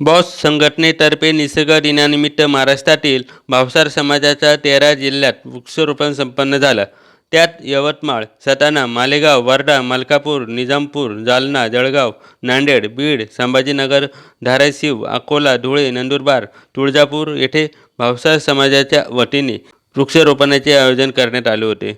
Boss संघटनेतर्फे निसर्ग दिनानिमित्त महाराष्ट्रातील भावसार समाजाच्या तेरा जिल्ह्यात वृक्षरोपण संपन्न झालं. त्यात यवतमाळ सताना मालेगाव वर्धा मलकापूर निजामपूर जालना जळगाव नांदेड बीड संभाजीनगर धाराशिव अकोला धुळे नंदुरबार तुळजापूर येथे भावसार समाजाच्या वतीने वृक्षारोपणाचे आयोजन करण्यात आले होते.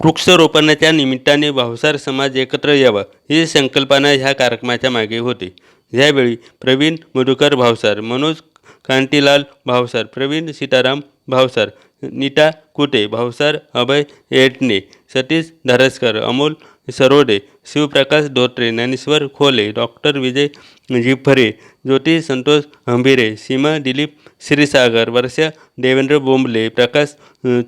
वृक्षारोपणाच्या निमित्ताने भावसार समाज एकत्र यावा ही संकल्पना ह्या कार्यक्रमाच्या मागे होती. यावेळी प्रवीण मधुकर भावसार मनोज कांतीलाल भावसार प्रवीण सीताराम भावसार नीता कुटे भावसार अभय येटणे सतीश धारसकर अमोल सरोडे शिवप्रकाश धोत्रे ज्ञानेश्वर खोले डॉक्टर विजय जिफरे ज्योती संतोष हंबिरे सीमा दिलीप श्रीसागर वर्षा देवेंद्र बोंबले प्रकाश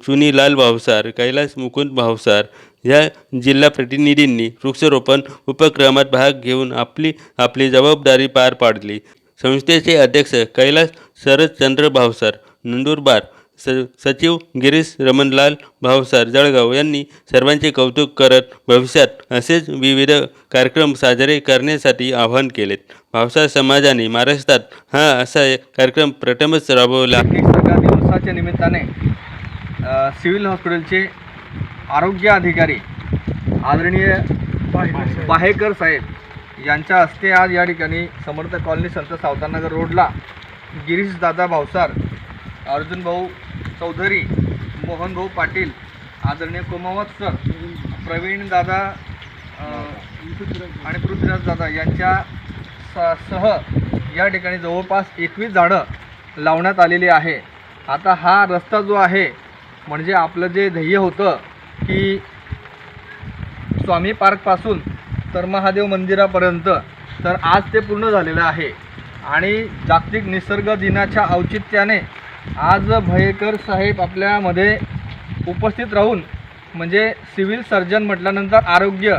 चुनीलाल भावसार कैलास मुकुंद भावसार या जिल्हा प्रतिनिधींनी वृक्षारोपण उपक्रमात भाग घेऊन आपली आपली जबाबदारी पार पाडली. संस्थेचे अध्यक्ष कैलास शरदचंद्र भावसार नंदुरबार स सचिव गिरीश रमणलाल भावसार जळगाव यांनी सर्वांचे कौतुक करत भविष्यात असेच विविध कार्यक्रम साजरे करण्यासाठी आवाहन केलेत भावसार समाजाने महाराष्ट्रात हा असा एक कार्यक्रम प्रथमच राबवला. दिवसाच्या निमित्ताने सिव्हिल हॉस्पिटलचे आरोग्य अधिकारी आदरणीय पाहेकर साहेब यांच्या हस्ते आज या ठिकाणी समर्थ कॉलनी संत सावतानगर रोडला गिरीश दादा भावसार अर्जुन भाऊ चौधरी मोहनभाऊ पाटील आदरणीय कुमावत सर प्रवीण दादा आणि पृथ्वीराज दादा यांच्या स- सह या ठिकाणी जवळपास एकवीस झाडं लावण्यात आलेली आहे. आता हा रस्ता जो आहे म्हणजे आपलं जे ध्येय होतं की स्वामी पार्कपासून तर महादेव मंदिरापर्यंत तर आज ते पूर्ण झालेलं आहे. आणि जागतिक निसर्ग दिनाच्या औचित्याने आज भयेकर साहेब आपल्यामध्ये उपस्थित राहून म्हणजे सिव्हिल सर्जन म्हटल्यानंतर आरोग्य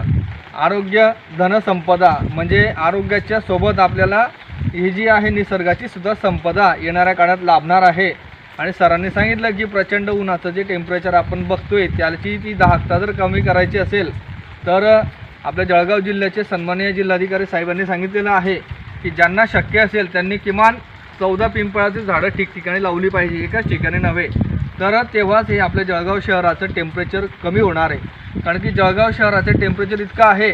आरोग्य धनसंपदा म्हणजे आरोग्याच्या सोबत आपल्याला ही जी आहे निसर्गाची सुद्धा संपदा येणाऱ्या काळात लाभणार आहे. आणि सरांनी सांगितलं की प्रचंड उन्हाचं जे टेम्परेचर आपण बघतोय त्याची ती दाहकता जर कमी करायची असेल तर आपल्या जळगाव जिल्ह्याचे सन्माननीय जिल्हाधिकारी साहेबांनी सांगितलेलं आहे की ज्यांना शक्य असेल त्यांनी किमान चौदा पिंपळाची झाडं ठिकठिकाणी लावली पाहिजे एकाच ठिकाणी नव्हे. तर तेव्हाच हे आपल्या जळगाव शहराचं टेम्परेचर कमी होणार आहे. कारण की जळगाव शहराचं टेम्परेचर इतकं आहे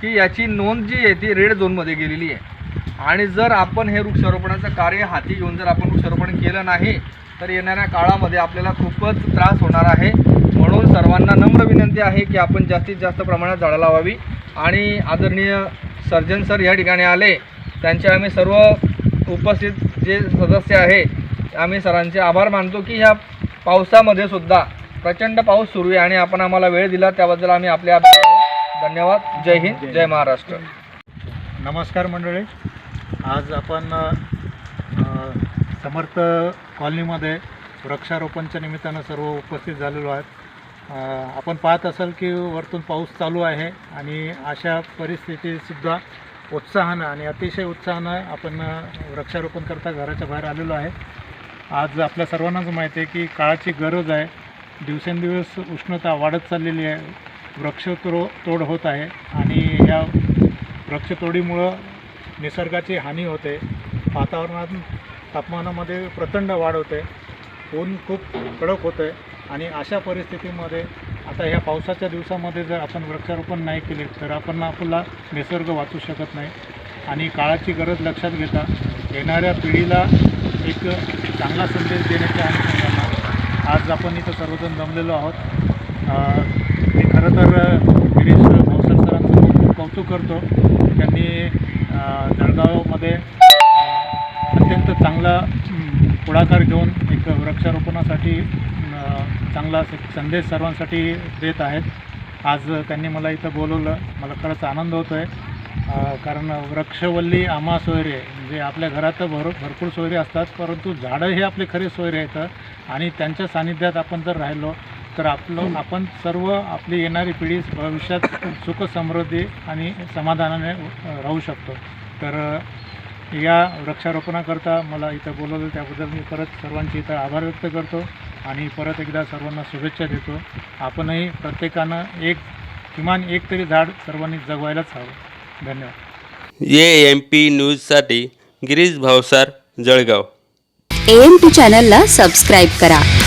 की याची नोंद जी आहे ती रेड झोनमध्ये गेलेली आहे. आणि जर आपण हे वृक्षारोपणाचं कार्य हाती घेऊन जर आपण वृक्षारोपण केलं नाही तर येणाऱ्या काळामध्ये आपल्याला खूपच त्रास होणार आहे. म्हणून सर्वांना नम्र विनंती आहे की आपण जास्तीत जास्त प्रमाणात झाडं लावावी. आणि आदरणीय सर्जन सर या ठिकाणी आले. त्यांचे आम्ही सर्व उपस्थित जे सदस्य आहे आम्ही सरांचे आभार मानतो की ह्या पावसामध्ये सुद्धा प्रचंड पाऊस सुरू आहे आणि आपण आम्हाला वेळ दिला त्याबद्दल आम्ही आपले आभार धन्यवाद. जय हिंद जय महाराष्ट्र. नमस्कार मंडळी. आज आपण समर्थ कॉलनीमध्ये वृक्षारोपणच्या निमित्तानं सर्व उपस्थित झालेलो आहेत. आपण पाहत असाल की वरतून पाऊस चालू आहे आणि अशा परिस्थितीतसुद्धा उत्साहानं आणि अतिशय उत्साहानं आपण वृक्षारोपण करता घराच्या बाहेर आलेलो आहे. आज आपल्या सर्वांनाच माहिती आहे की काळाची गरज आहे. दिवसेंदिवस उष्णता वाढत चाललेली आहे. वृक्षतोड तोड होत आहे आणि ह्या वृक्षतोडीमुळं निसर्गाची हानी होते. वातावरणात तापमानामध्ये प्रचंड वाढ होते. ऊन खूप कडक होतं आहे आणि अशा परिस्थितीमध्ये आता ह्या पावसाच्या दिवसामध्ये जर आपण वृक्षारोपण नाही केले तर आपण आपला निसर्ग वाचू शकत नाही. आणि काळाची गरज लक्षात घेता येणाऱ्या पिढीला एक चांगला संदेश देण्याच्या अनुषंगानं आज आपण इथं सर्वजण जमलेलो आहोत. मी खरं तर गिरीश भावसर सरांचं खूप कौतुक करतो. घेऊन एक वृक्षारोपणासाठी चांगला संदेश सर्वांसाठी देत आहेत. आज त्यांनी मला इथं बोलवलं. मला खरंच आनंद होतो आहे कारण वृक्षवल्ली आम्हा सोयरे म्हणजे आपल्या घरात भर भरपूर सोयरे असतात परंतु झाडं हे आपले खरे सोयरे आहेत. आणि त्यांच्या सानिध्यात आपण जर राहिलो तर आपलं आपण सर्व आपली येणारी पिढी भविष्यात सुख समृद्धी आणि समाधानाने राहू शकतो. तर या वृक्षारोपणाकरता मला इथं बोलवलं त्याबद्दल मी परत सर्वांचे इथं आभार व्यक्त करतो आणि परत एकदा सर्वांना शुभेच्छा देतो. आपणही प्रत्येकानं एक किमान एक तरी झाड सर्वांनी जगवायलाच हवं. धन्यवाद. ए एम पी न्यूजसाठी Girish Bhavsar Jalgaon. A M T चॅनलला सबस्क्राईब करा.